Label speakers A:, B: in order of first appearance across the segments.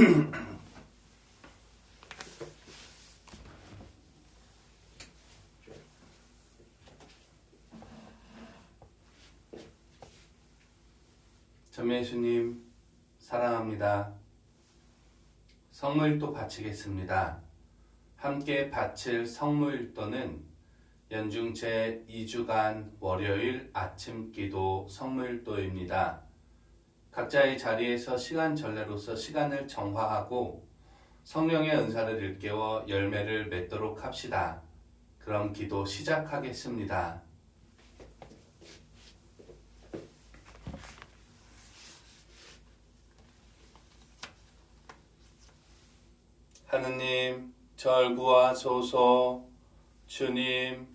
A: 전예수님 사랑합니다. 성물도 바치겠습니다. 함께 바칠 성물도는 연중 제 2주간 월요일 아침 기도 성물도입니다. 각자의 자리에서 시간 전례로서 시간을 정화하고 성령의 은사를 일깨워 열매를 맺도록 합시다. 그럼 기도 시작하겠습니다. 하느님, 절 구하소서. 주님,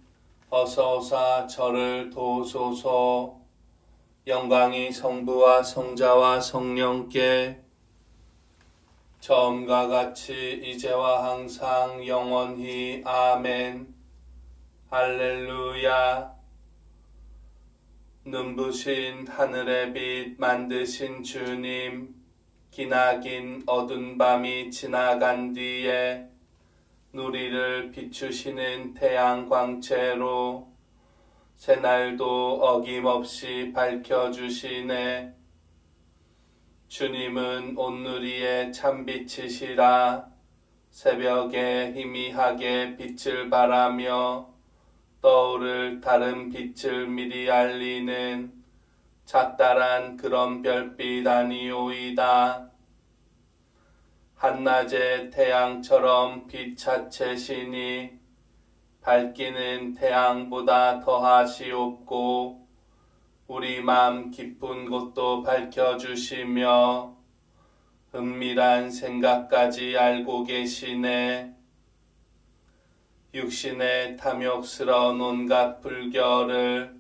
A: 어서 오사 저를 도소서. 영광이 성부와 성자와 성령께 처음과 같이 이제와 항상 영원히 아멘. 할렐루야. 눈부신 하늘의 빛 만드신 주님, 기나긴 어두운 밤이 지나간 뒤에 누리를 비추시는 태양 광채로 새날도 어김없이 밝혀주시네. 주님은 온누리의 참빛이시라 새벽에 희미하게 빛을 발하며 떠오를 다른 빛을 미리 알리는 작달한 그런 별빛 아니오이다. 한낮의 태양처럼 빛 자체시니 밝기는 태양보다 더하시옵고 우리 맘 깊은 곳도 밝혀 주시며 은밀한 생각까지 알고 계시네. 육신의 탐욕스러운 온갖 불결을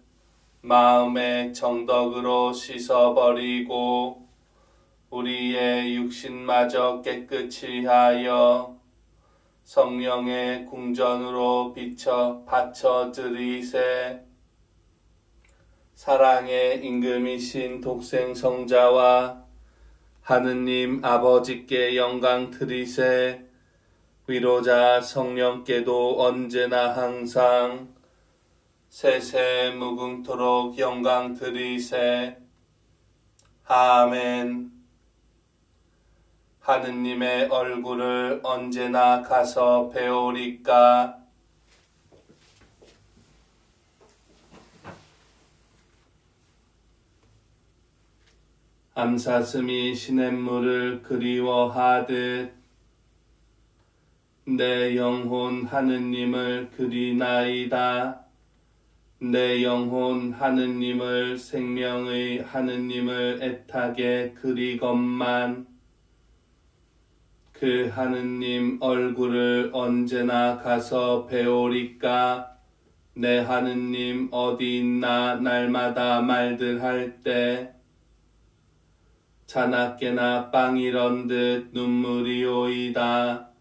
A: 마음의 정덕으로 씻어버리고 우리의 육신마저 깨끗이 하여 성령의 궁전으로 비춰 바쳐 드리세. 사랑의 임금이신 독생 성자와 하느님 아버지께 영광 드리세. 위로자 성령께도 언제나 항상 세세 무궁토록 영광 드리세. 아멘 하느님의 얼굴을 언제나 가서 배우리까 암사슴이 시냇물을 그리워하듯 내 영혼 하느님을 그리나이다. 내 영혼 하느님을 생명의 하느님을 애타게 그리건만 그 하느님 얼굴을 언제나 가서 배우리까 내 하느님 어디 있나 날마다 말들 할 때 자나깨나 빵이런 듯 눈물이 오이다.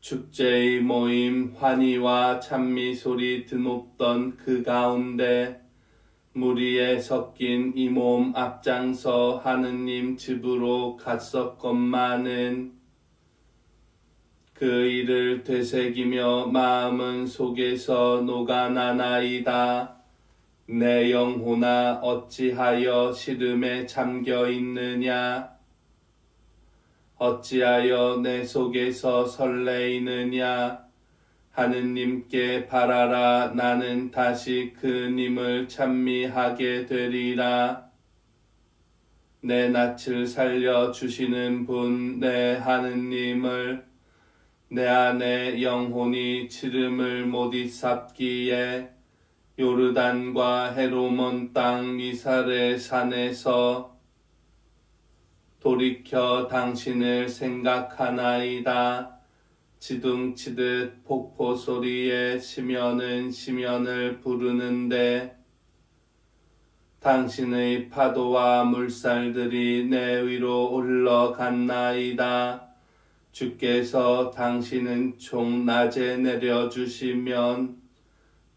A: 축제의 모임 환희와 찬미 소리 드높던 그 가운데 무리에 섞인 이 몸 앞장서 하느님 집으로 갔었건만은 그 일을 되새기며 마음은 속에서 녹아나나이다. 내 영혼아 어찌하여 시름에 잠겨 있느냐? 어찌하여 내 속에서 설레이느냐? 하느님께 바라라 나는 다시 그님을 찬미하게 되리라. 내 낯을 살려 주시는 분 내 하느님을 내 안에 영혼이 지름을 못 잊삽기에 요르단과 헤로몬 땅 미사레 산에서 돌이켜 당신을 생각하나이다. 지둥치듯 폭포 소리에 시면은 시면을 부르는데 당신의 파도와 물살들이 내 위로 올라갔나이다. 주께서 당신은 총 낮에 내려주시면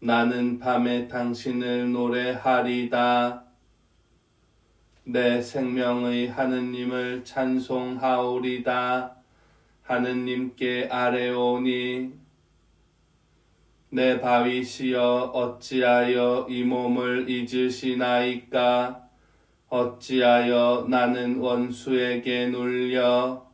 A: 나는 밤에 당신을 노래하리다. 내 생명의 하느님을 찬송하오리다. 하느님께 아뢰오니 내 바위시여 어찌하여 이 몸을 잊으시나이까 어찌하여 나는 원수에게 눌려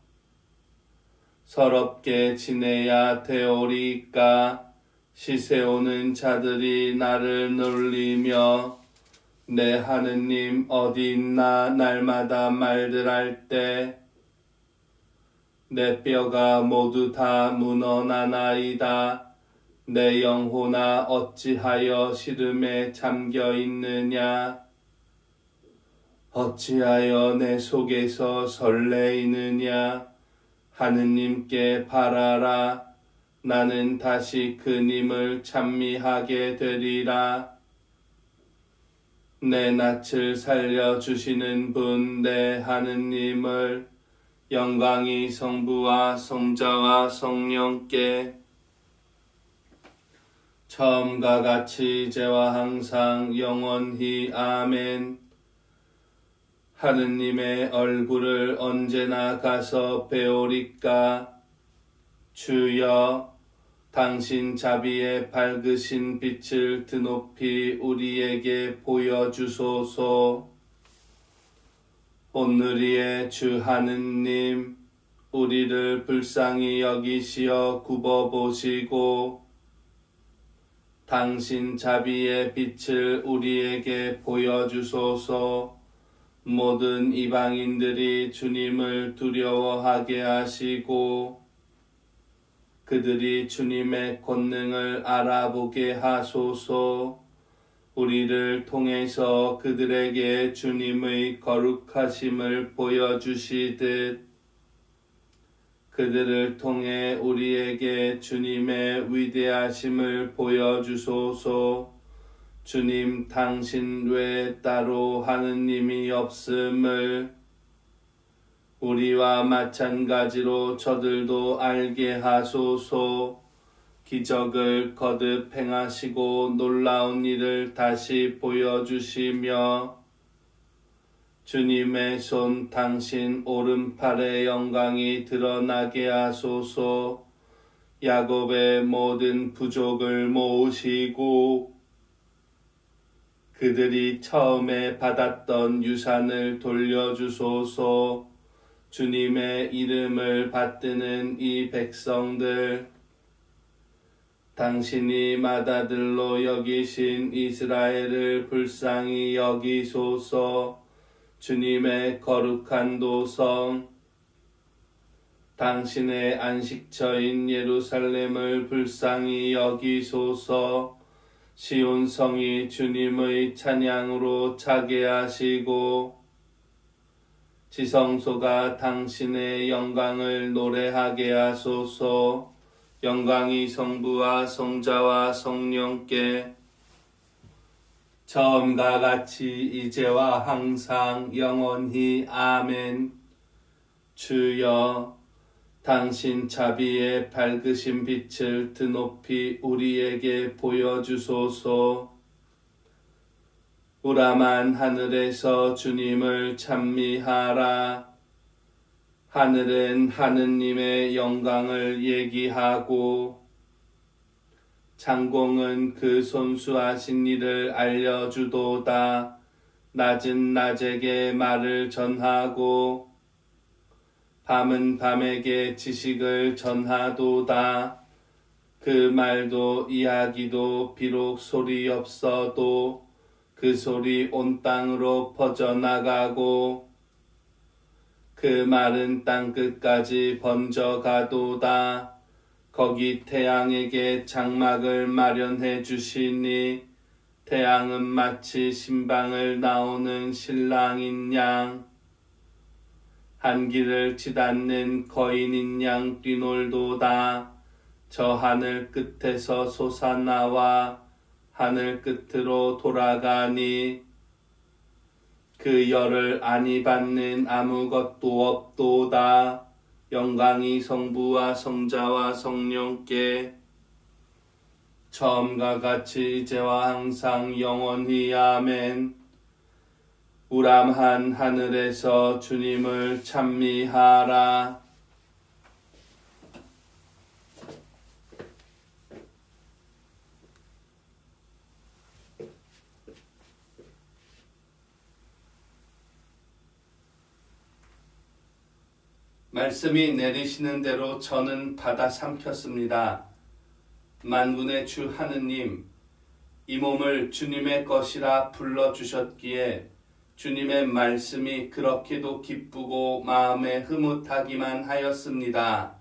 A: 서럽게 지내야 되오리까? 시세오는 자들이 나를 놀리며 내 하느님 어디 있나? 날마다 말들 할때 내 뼈가 모두 다 무너나나이다. 내 영혼아 어찌하여 시름에 잠겨 있느냐? 어찌하여 내 속에서 설레이느냐 하느님께 바라라 나는 다시 그님을 찬미하게 되리라 내 낯을 살려 주시는 분 내 하느님을 영광이 성부와 성자와 성령께 처음과 같이 이제와 항상 영원히 아멘. 하느님의 얼굴을 언제나 가서 배우리까? 주여 당신 자비의 밝으신 빛을 드높이 우리에게 보여주소서. 오늘이의 주 하느님 우리를 불쌍히 여기시어 굽어보시고 당신 자비의 빛을 우리에게 보여주소서 모든 이방인들이 주님을 두려워하게 하시고 그들이 주님의 권능을 알아보게 하소서 우리를 통해서 그들에게 주님의 거룩하심을 보여주시듯 그들을 통해 우리에게 주님의 위대하심을 보여주소서. 주님 당신 외에 따로 하느님이 없음을 우리와 마찬가지로 저들도 알게 하소서. 기적을 거듭 행하시고 놀라운 일을 다시 보여주시며 주님의 손 당신 오른팔의 영광이 드러나게 하소서 야곱의 모든 부족을 모으시고 그들이 처음에 받았던 유산을 돌려주소서. 주님의 이름을 받드는 이 백성들 당신이 마다들로 여기신 이스라엘을 불쌍히 여기소서. 주님의 거룩한 도성, 당신의 안식처인 예루살렘을 불쌍히 여기소서, 시온 성이 주님의 찬양으로 차게 하시고, 지성소가 당신의 영광을 노래하게 하소서, 영광이 성부와 성자와 성령께 처음과 같이 이제와 항상 영원히 아멘. 주여, 당신 자비의 밝으신 빛을 드높이 우리에게 보여주소서. 우라만 하늘에서 주님을 찬미하라. 하늘은 하느님의 영광을 얘기하고 장공은 그 손수하신 일을 알려주도다. 낮은 낮에게 말을 전하고 밤은 밤에게 지식을 전하도다. 그 말도 이야기도 비록 소리 없어도 그 소리 온 땅으로 퍼져나가고 그 말은 땅 끝까지 번져가도다. 거기 태양에게 장막을 마련해 주시니 태양은 마치 신방을 나오는 신랑인 양 한길을 치닫는 거인인 양 뛰놀도다 저 하늘 끝에서 솟아나와 하늘 끝으로 돌아가니 그 열을 아니 받는 아무것도 없도다. 영광이 성부와 성자와 성령께 처음과 같이 이제와 항상 영원히 아멘. 우람한 하늘에서 주님을 찬미하라. 말씀이 내리시는 대로 저는 받아 삼켰습니다. 만군의 주 하느님, 이 몸을 주님의 것이라 불러주셨기에 주님의 말씀이 그렇게도 기쁘고 마음에 흐뭇하기만 하였습니다.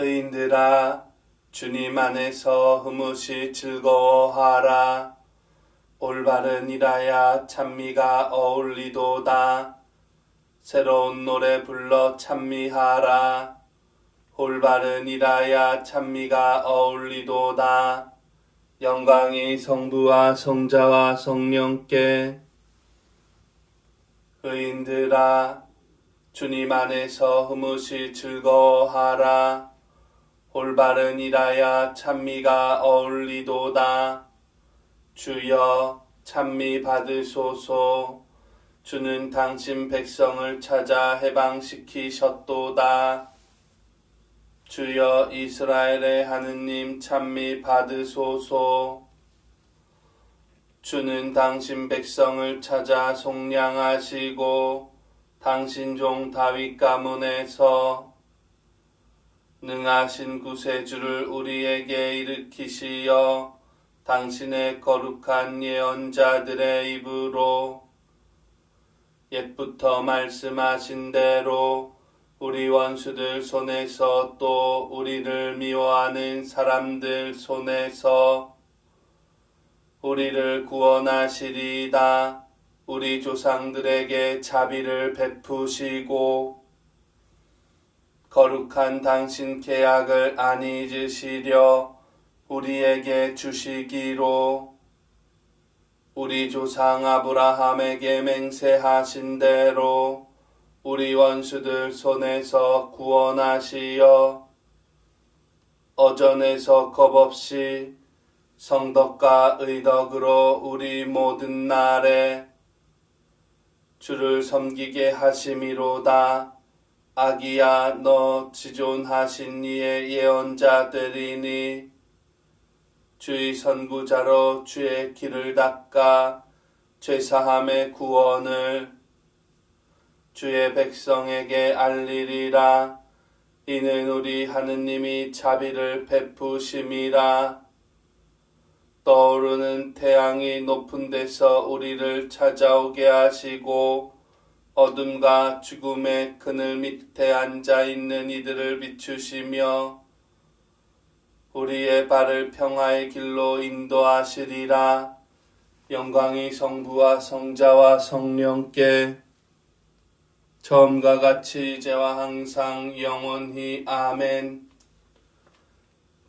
A: 의인들아 주님 안에서 흐뭇이 즐거워하라. 올바른 일하야 찬미가 어울리도다. 새로운 노래 불러 찬미하라. 올바른 일하야 찬미가 어울리도다. 영광이 성부와 성자와 성령께. 의인들아 주님 안에서 흐뭇이 즐거워하라 올바른 일하야 찬미가 어울리도다. 주여 찬미 받으소서. 주는 당신 백성을 찾아 해방시키셨도다. 주여 이스라엘의 하느님 찬미 받으소서. 주는 당신 백성을 찾아 속량하시고 당신 종 다윗 가문에서 능하신 구세주를 우리에게 일으키시어 당신의 거룩한 예언자들의 입으로 옛부터 말씀하신 대로 우리 원수들 손에서 또 우리를 미워하는 사람들 손에서 우리를 구원하시리이다. 우리 조상들에게 자비를 베푸시고 거룩한 당신 계약을 안 잊으시려 우리에게 주시기로 우리 조상 아브라함에게 맹세하신 대로 우리 원수들 손에서 구원하시어 어전에서 겁없이 성덕과 의덕으로 우리 모든 날에 주를 섬기게 하심이로다. 아기야 너 지존하신 이의 예언자들이니 주의 선구자로 주의 길을 닦아 죄사함의 구원을 주의 백성에게 알리리라. 이는 우리 하느님이 자비를 베푸심이라. 떠오르는 태양이 높은 데서 우리를 찾아오게 하시고 어둠과 죽음의 그늘 밑에 앉아 있는 이들을 비추시며 우리의 발을 평화의 길로 인도하시리라. 영광이 성부와 성자와 성령께 처음과 같이 이제와 항상 영원히 아멘.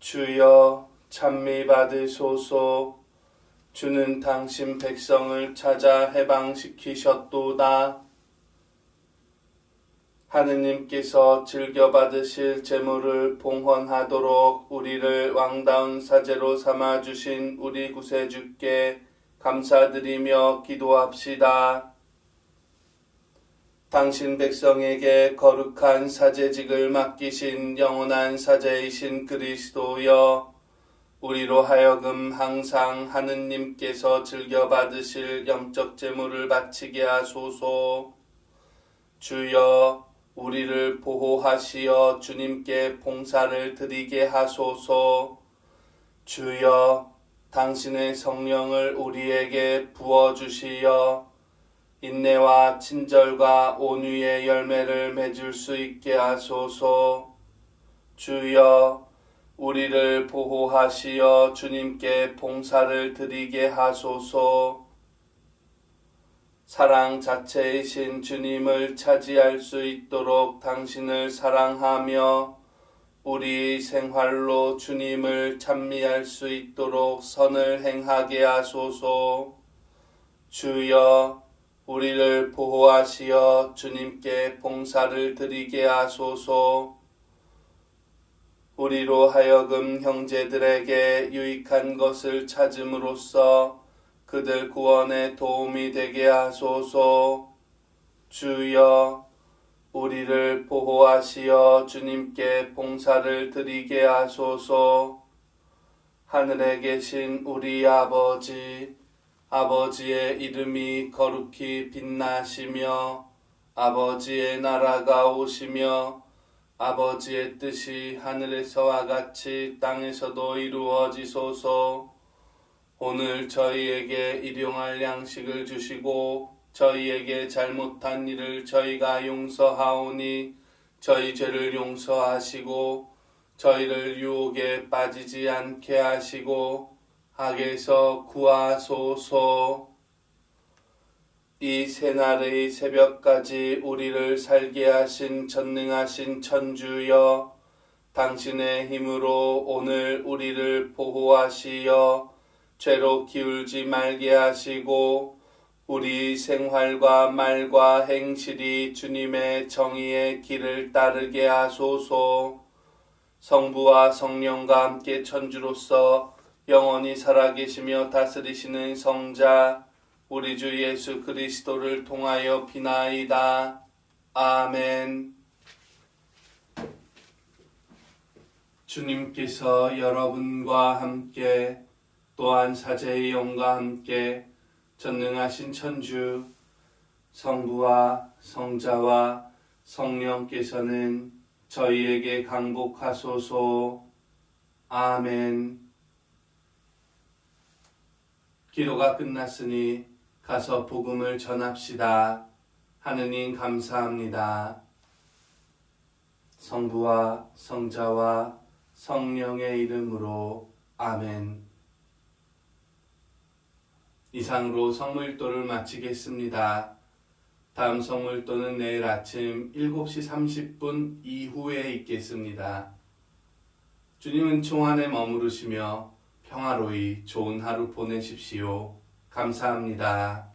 A: 주여 찬미 받으소서. 주는 당신 백성을 찾아 해방시키셨도다. 하느님께서 즐겨 받으실 재물을 봉헌하도록 우리를 왕다운 사제로 삼아 주신 우리 구세주께 감사드리며 기도합시다. 당신 백성에게 거룩한 사제직을 맡기신 영원한 사제이신 그리스도여 우리로 하여금 항상 하느님께서 즐겨 받으실 영적 재물을 바치게 하소서. 주여 우리를 보호하시어 주님께 봉사를 드리게 하소서. 주여 당신의 성령을 우리에게 부어 주시어 인내와 친절과 온유의 열매를 맺을 수 있게 하소서. 주여 우리를 보호하시어 주님께 봉사를 드리게 하소서. 사랑 자체이신 주님을 차지할 수 있도록 당신을 사랑하며 우리 생활로 주님을 찬미할 수 있도록 선을 행하게 하소서. 주여 우리를 보호하시어 주님께 봉사를 드리게 하소서. 우리로 하여금 형제들에게 유익한 것을 찾음으로써 그들 구원에 도움이 되게 하소서. 주여, 우리를 보호하시어 주님께 봉사를 드리게 하소서. 하늘에 계신 우리 아버지, 아버지의 이름이 거룩히 빛나시며 아버지의 나라가 오시며 아버지의 뜻이 하늘에서와 같이 땅에서도 이루어지소서. 오늘 저희에게 일용할 양식을 주시고 저희에게 잘못한 일을 저희가 용서하오니 저희 죄를 용서하시고 저희를 유혹에 빠지지 않게 하시고 악에서 구하소서. 이 새날의 새벽까지 우리를 살게 하신 전능하신 천주여, 당신의 힘으로 오늘 우리를 보호하시어 죄로 기울지 말게 하시고 우리 생활과 말과 행실이 주님의 정의의 길을 따르게 하소서. 성부와 성령과 함께 천주로서 영원히 살아계시며 다스리시는 성자 우리 주 예수 그리스도를 통하여 비나이다. 아멘. 주님께서 여러분과 함께 또한 사제의 영과 함께 전능하신 천주 성부와 성자와 성령께서는 저희에게 강복하소서. 아멘. 기도가 끝났으니 가서 복음을 전합시다. 하느님 감사합니다. 성부와 성자와 성령의 이름으로 아멘. 이상으로 성물도를 마치겠습니다. 다음 성물도는 내일 아침 7시 30분 이후에 있겠습니다. 주님은 총 안에 머무르시며 평화로이 좋은 하루 보내십시오. 감사합니다.